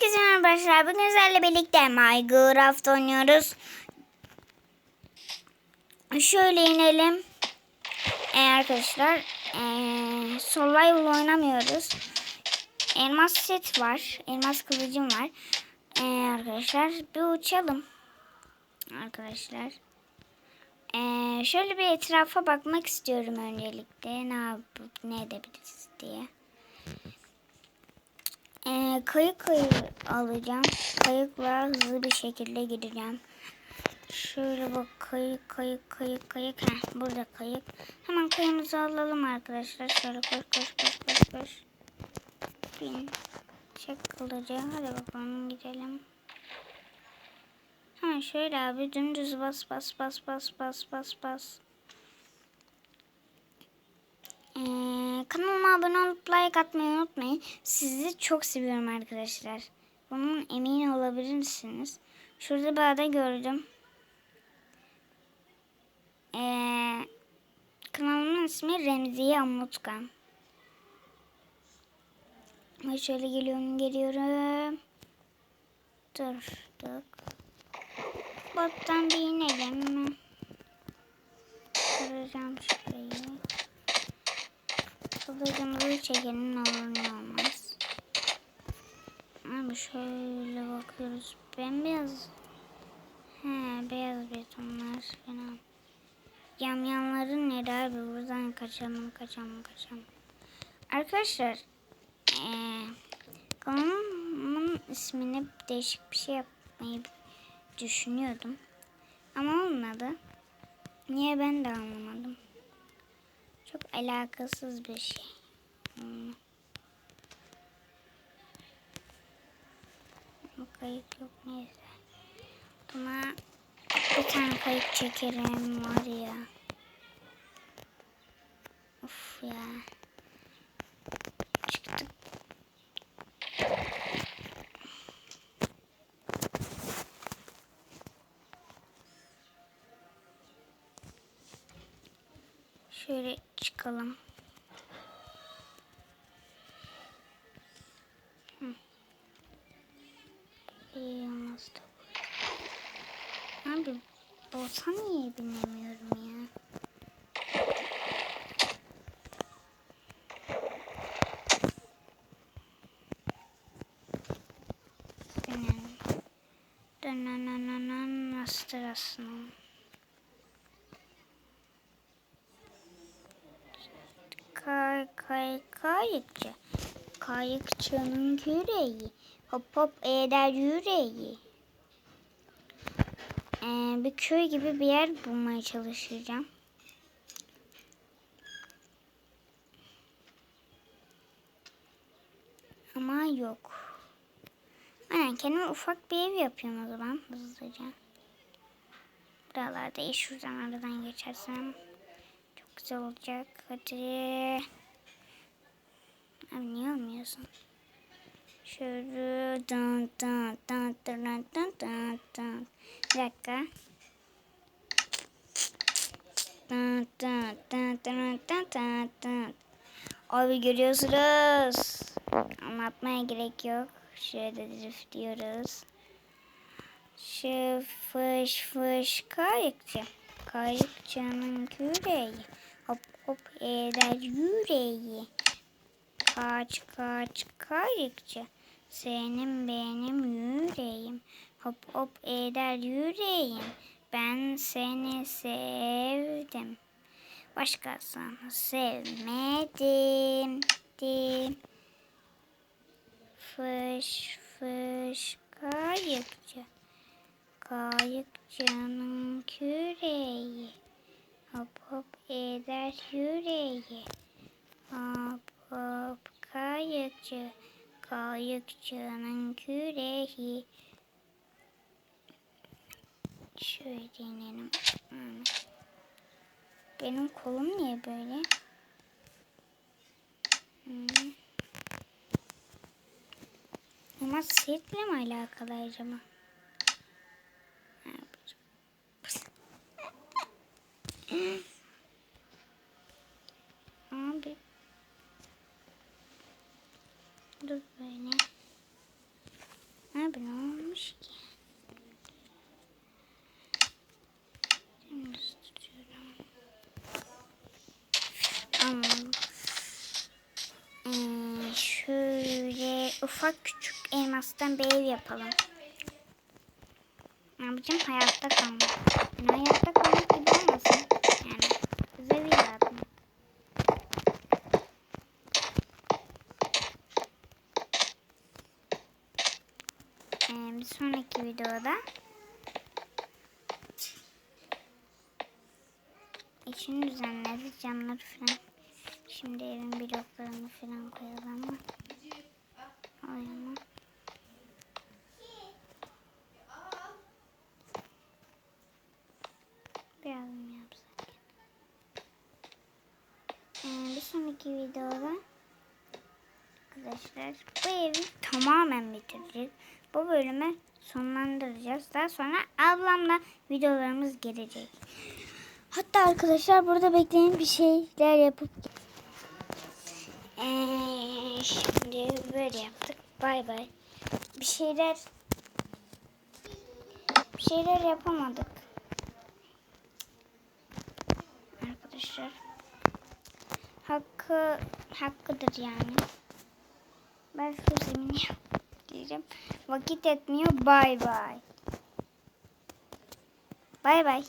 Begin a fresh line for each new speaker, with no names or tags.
Herkese merhaba arkadaşlar. Bugün sizlerle birlikte Minecraft oynuyoruz. Şöyle inelim. Ee, arkadaşlar ee, survival oynamıyoruz. Elmas set var. Elmas kılıcım var. Ee, arkadaşlar bir uçalım. Arkadaşlar. Ee, şöyle bir etrafa bakmak istiyorum öncelikle. Ne yapıp ne edebiliriz diye. Ee, kayık kayık alacağım. Kayıkla hızlı bir şekilde gideceğim. Şöyle bak kayık kayık kayık kayık. Heh, burada kayık. Hemen kayığımızı alalım arkadaşlar. Şöyle koş koş koş koş koş. Bin. Çek kılıcı. Hadi bakalım gidelim. Ha şöyle abi dümdüz bas bas bas bas bas bas bas. Ee, kanalıma abone olup like atmayı unutmayın. Sizi çok seviyorum arkadaşlar. Bunun emin olabilirsiniz. Şurada bir ada gördüm. Ee, kanalımın ismi Remziye Amutkan. Ve şöyle geliyorum geliyorum. Durduk. Bottan bir inelim. Kıracağım şurayı. Kılıcımızı çekelim ne olur ne olmaz. Abi şöyle bakıyoruz. Bembeyaz. He beyaz betonlar falan. Yamyamların nere abi buradan kaçalım kaçalım kaçalım. Arkadaşlar ee, kanalımın ismini değişik bir şey yapmayı düşünüyordum. Ama olmadı. Niye ben de anlamadım. Çok alakasız bir şey. Hmm. Bu kayık yok neyse. Buna bir tane kayık çekerim var ya. Of ya. Şöyle çıkalım. İyi olmaz da. Abi bota niye binemiyorum ya? Binelim. Dönönönönön nasıl aslında? Kay kay kayıkçı. Kayıkçının küreği. Hop hop eder yüreği. Ee, bir köy gibi bir yer bulmaya çalışacağım. Ama yok. Aynen kendime ufak bir ev yapıyorum o zaman hızlıca. Buralarda iyi şuradan aradan geçersem güzel olacak. Hadi. Abi niye olmuyorsun? Şöyle dın dın dın dın dın dın dın. Bir dakika. Dın dın dın dın dın dın dın. Abi görüyorsunuz. Anlatmaya gerek yok. Şöyle drift diyoruz. Şu fış fış kayıkçı. Kayıkçının küreği. Hop hop eder yüreği. Kaç kaç kayıkçı. Senin benim yüreğim. Hop hop eder yüreğim. Ben seni sevdim. Başkasını sevmedim. Dim. Fış fış kayıkçı. Kayıkçının küreği. Eder yüreği. Hop kayıkçı. Kayıkçının küreği. Şöyle. Hmm. Benim kolum niye böyle? Hmm. Ama setle mi alakalı acaba? Ne yapacağım? Tamam bir. Dur böyle. Abi ne olmuş ki? Ee, şöyle ufak küçük elmastan bir ev yapalım. Ne yapacağım? Hayatta kalmak. Ben hayatta kalmak gibi olmasın. Videoda içini düzenleriz camları falan. Şimdi evin bloklarını falan koyalım ama. Oyunu. Biraz mı yapsak? Ee, bir sonraki videoda arkadaşlar bu evi tamamen bitireceğiz. Bu bölümü sonlandıracağız. Daha sonra ablamla videolarımız gelecek. Hatta arkadaşlar burada bekleyin bir şeyler yapıp ee, şimdi böyle yaptık. Bay bay. Bir şeyler bir şeyler yapamadık. Arkadaşlar hakkı hakkıdır yani. Ben şu zemini diyeceğim. Vakit etmiyor. Bay bay. Bay bay.